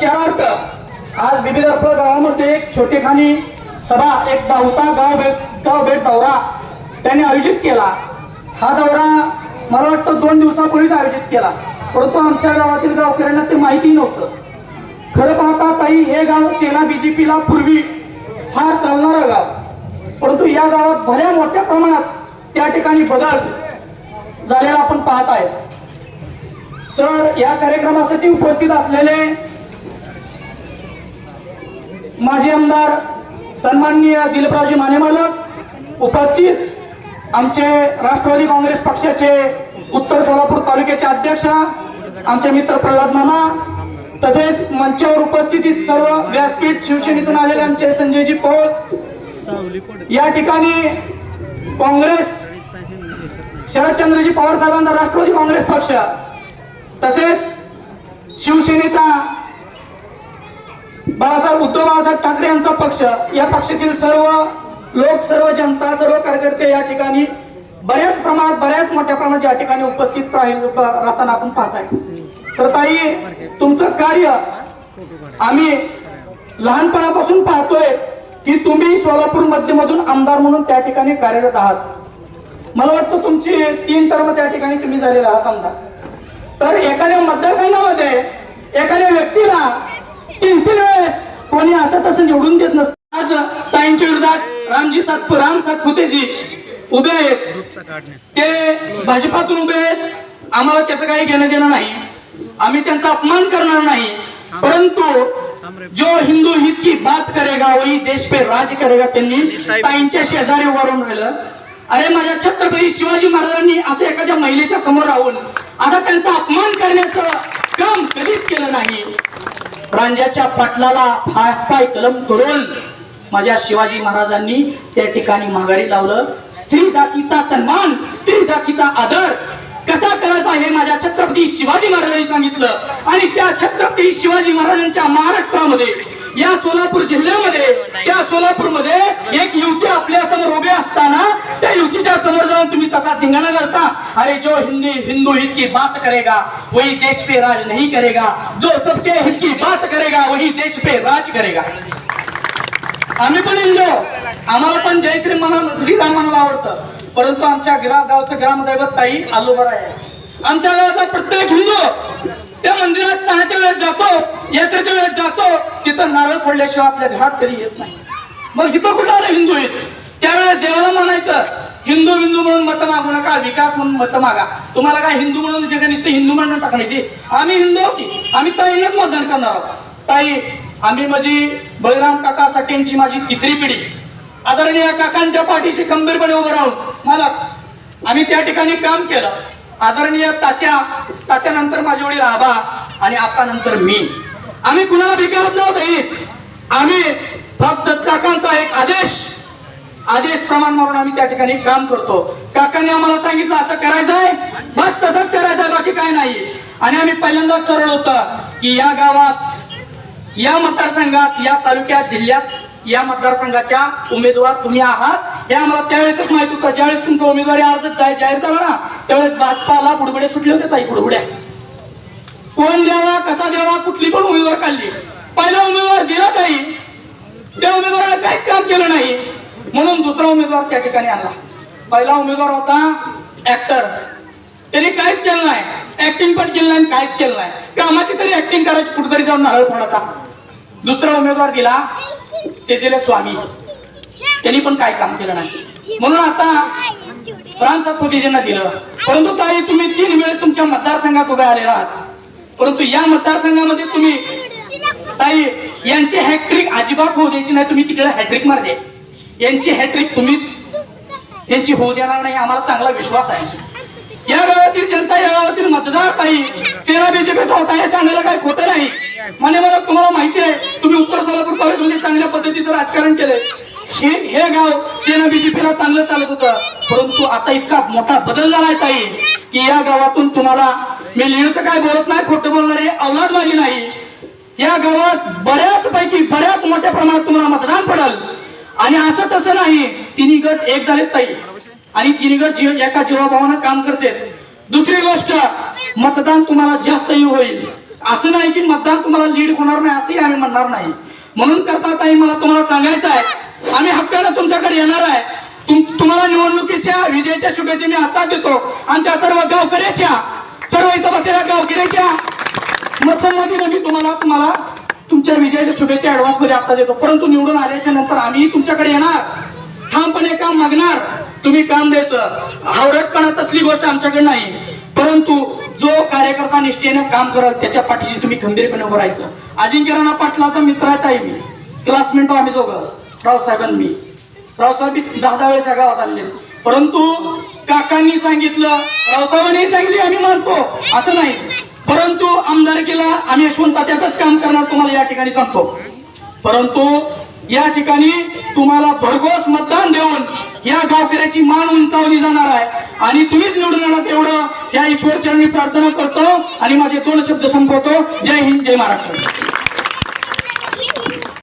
उच्चारार्थ आज विविध गावामध्ये एक छोटेखानी सभा एक दावता गाव भेट गाव भेट दौरा त्यांनी आयोजित केला. हा दौरा मला वाटतं दोन दिवसापूर्वीच आयोजित केला. परंतु आमच्या गावातील गावकऱ्यांना ते माहिती नव्हतं. खरं पाहता ताई हे गाव सेना बीजेपीला पूर्वी फार चालणारं गाव. परंतु या गावात भल्या मोठ्या प्रमाणात त्या ठिकाणी बदल झालेला आपण पाहत आहे तर या कार्यक्रमासाठी उपस्थित असलेले माजी आमदार सन्माननीय दिलीपरावजी मानेमालक उपस्थित आमचे राष्ट्रवादी काँग्रेस पक्षाचे उत्तर सोलापूर तालुक्याचे अध्यक्ष आमचे मित्र प्रल्हाद मामा तसेच मंचावर उपस्थित सर्व व्यासपीठ शिवसेनेतून आलेले आमचे संजयजी पौल या ठिकाणी काँग्रेस शरदचंद्रजी पवार साहेबांचा राष्ट्रवादी काँग्रेस पक्ष तसेच शिवसेनेचा बाळासाहेब उद्धव बाळासाहेब ठाकरे यांचा पक्ष या पक्षातील सर्व लोक सर्व जनता सर्व कार्यकर्ते या ठिकाणी बऱ्याच प्रमाणात बऱ्याच मोठ्या प्रमाणात या ठिकाणी उपस्थित राहील राहताना आपण पाहताय. तर ताई तुमचं कार्य आम्ही लहानपणापासून पाहतोय की तुम्ही सोलापूर मध्यमधून आमदार म्हणून त्या ठिकाणी कार्यरत आहात. मला वाटतं तुमची तीन टर्म त्या ठिकाणी तुम्ही झालेले आहात आमदार. तर एखाद्या मतदारसंघामध्ये एखाद्या व्यक्तीला तीन तीन कोणी असं तसं निवडून देत नसतं. आज ताईंच्या विरोधात रामजी सातपु राम सातपुतेजी उभे आहेत. ते भाजपातून उभे आहेत. आम्हाला त्याचं काही घेणं देणं नाही. आम्ही त्यांचा अपमान करणार नाही. परंतु जो हिंदू हित की बात करेगा वही देश पे राज करेगा त्यांनी ताईंच्या शेजारी उभारून राहिलं. अरे माझ्या छत्रपती शिवाजी महाराजांनी असं एखाद्या महिलेच्या समोर राहून आता त्यांचा अपमान करण्याचं काम कधीच केलं नाही. रांजाच्या पाटलाला पाय पाय कलम करून माझ्या शिवाजी महाराजांनी त्या ठिकाणी माघारी लावलं. स्त्री जातीचा सन्मान स्त्री जातीचा आदर कसा करायचा हे माझ्या छत्रपती शिवाजी महाराजांनी सांगितलं. आणि त्या छत्रपती शिवाजी महाराजांच्या महाराष्ट्रामध्ये या सोलापूर जिल्ह्यामध्ये त्या सोलापूरमध्ये एक युवती आपल्यासमोर उभे असताना त्या युवतीच्या समोर जाऊन तुम्ही तसा धिंगाणा करता. अरे जो हिंदी हिंदू हित की बात करेगा वही देश पे राज नहीं करेगा. जो सबके हित की बात करेगा वही देश पे राज करेगा. आम्ही पण हिंदू. आम्हाला पण जयत्री म्हणा श्रीराम म्हणायला आवडतं. परंतु आमच्या ग्रा गावचं ग्रामदैवत ताई आलोबरा आहे. आमच्या गावातला प्रत्येक हिंदू त्या मंदिरात चहाच्या वेळेस जातो यात्रेच्या वेळेस जातो तिथं नारळ फोडल्याशिवाय आपल्या घरात तरी येत नाही. मग इथं कुठं आलं हिंदू येत त्यावेळेस देवाला म्हणायचं हिंदू हिंदू म्हणून मत मागू नका विकास म्हणून मत मागा. तुम्हाला काय हिंदू म्हणून जे काही नुसते हिंदू म्हणून टाकायची आम्ही हिंदू आहोत आम्ही ताईनेच मतदान करणार आहोत. ताई आम्ही माझी बळीराम काका साठेंची माझी तिसरी पिढी. आदरणीय काकांच्या पाठीशी खंबीरपणे उभं राहून मला आम्ही त्या ठिकाणी काम केलं. आदरणीय तात्या तात्यानंतर माझे वडील आबा आणि आता नंतर मी. आम्ही कुणाला भिकारत नव्हतं. आम्ही फक्त काकांचा एक आदेश आदेश प्रमाण म्हणून आम्ही त्या ठिकाणी काम करतो. काकाने आम्हाला सांगितलं असं करायचंय बस तसंच करायचंय बाकी काय नाही. आणि आम्ही पहिल्यांदाच ठरवलं होतं की या गावात या मतदारसंघात या तालुक्यात जिल्ह्यात या मतदारसंघाच्या उमेदवार तुम्ही आहात. हे आम्हाला त्यावेळेसच माहीत होतं. ज्यावेळेस तुमचा उमेदवारी अर्ज जाहीर झाला ना त्यावेळेस भाजपाला बुडबुडे सुटले होते ताई बुडबुड्या. कोण द्यावा कसा द्यावा कुठली पण उमेदवार काढली. पहिला उमेदवार दिला ताई. त्या उमेदवाराला काहीच काम केलं नाही. म्हणून दुसरा उमेदवार त्या ठिकाणी आणला. पहिला उमेदवार होता ऍक्टर त्याने काहीच केलं नाही. ऍक्टिंग पण केलं नाही काहीच केलं नाही. कामाची तरी ऍक्टिंग करायची कुठेतरी जाऊन नारळ फोडाचा दुसरा उमेदवार दिला ते स्वामी. त्यांनी पण काय काम केलं नाही. म्हणून आता राम दिलं. परंतु ताई तुम्ही तीन वेळेस तुमच्या मतदारसंघात उभे आलेला आहात परंतु या मतदारसंघामध्ये तुम्ही ताई यांची हॅट्रिक अजिबात होऊ द्यायची नाही. तुम्ही तिकडे हॅट्रिक मारले. यांची हॅट्रिक तुम्हीच यांची होऊ देणार नाही. आम्हाला चांगला विश्वास आहे. या गावातील जनता या गावातील मतदार ताई सेना बीजेपीचा होता हे सांगायला काही खोटं नाही. म्हणे मला तुम्हाला माहिती आहे तुम्ही उत्तर सोलापूर कॉलेजमध्ये चांगल्या पद्धतीचं राजकारण केलंय. हे हे गाव सेना बीजेपीला चांगलं चालत होतं. परंतु आता इतका मोठा बदल झालाय ताई की या गावातून तुम्हाला मी लिहिणचं काय बोलत नाही खोटं बोलणारी अवलाद माझी नाही. या गावात बऱ्याच पैकी बऱ्याच मोठ्या प्रमाणात तुम्हाला मतदान पडल. आणि असं तसं नाही तिन्ही गट एक झालेत ताई. आणि तिन्ही गट जीव एका जीवाभावानं काम करते दुसरी गोष्ट मतदान तुम्हाला जास्तही होईल. असं नाही की मतदान तुम्हाला लीड होणार नाही असंही आम्ही म्हणणार नाही. म्हणून करता ताई मला तुम्हाला सांगायचं आहे आम्ही हक्कानं तुमच्याकडे येणार आहे. तुम- तुम्हाला निवडणुकीच्या विजयाच्या शुभेच्छा मी आता देतो. आमच्या सर्व गावकऱ्याच्या सर्व इथं बसलेल्या गावकऱ्याच्या. मसन्नतीनं मी तुम्हाला तुम्हाला तुमच्या विजयाच्या शुभेच्छा ऍडव्हान्समध्ये आता देतो. परंतु निवडून आल्याच्यानंतर आम्ही तुमच्याकडे येणार. ठामपणे काम मागणार. तुम्ही काम द्यायचं. हावरटपणा तसली गोष्ट आमच्याकडे नाही. परंतु जो कार्यकर्ता निष्ठेनं काम करल त्याच्या पाठीशी तुम्ही खंबीरपणे उभं राहायचं. अजिंक्य राणा पाटलाचा मित्र आहे ताई मी. क्लासमेट आम्ही दोघं. रावसाहेबांनी मी. रावसाहेब दहा दहा वेळेस या गावात आणले परंतु काकांनी सांगितलं रावसाहेबांनी सांगितले आम्ही मानतो. असं नाही. परंतु आमदारकीला आम्ही यशवंत त्याच काम करणार तुम्हाला या ठिकाणी सांगतो. परंतु या ठिकाणी तुम्हाला भरघोस मतदान देऊन या गावकऱ्याची मान उंचावली जाणार आहे. आणि तुम्हीच निवडून येणार तेवढं. या ईश्वर चरणी प्रार्थना करतो आणि माझे दोन शब्द संपवतो. जय हिंद जय महाराष्ट्र.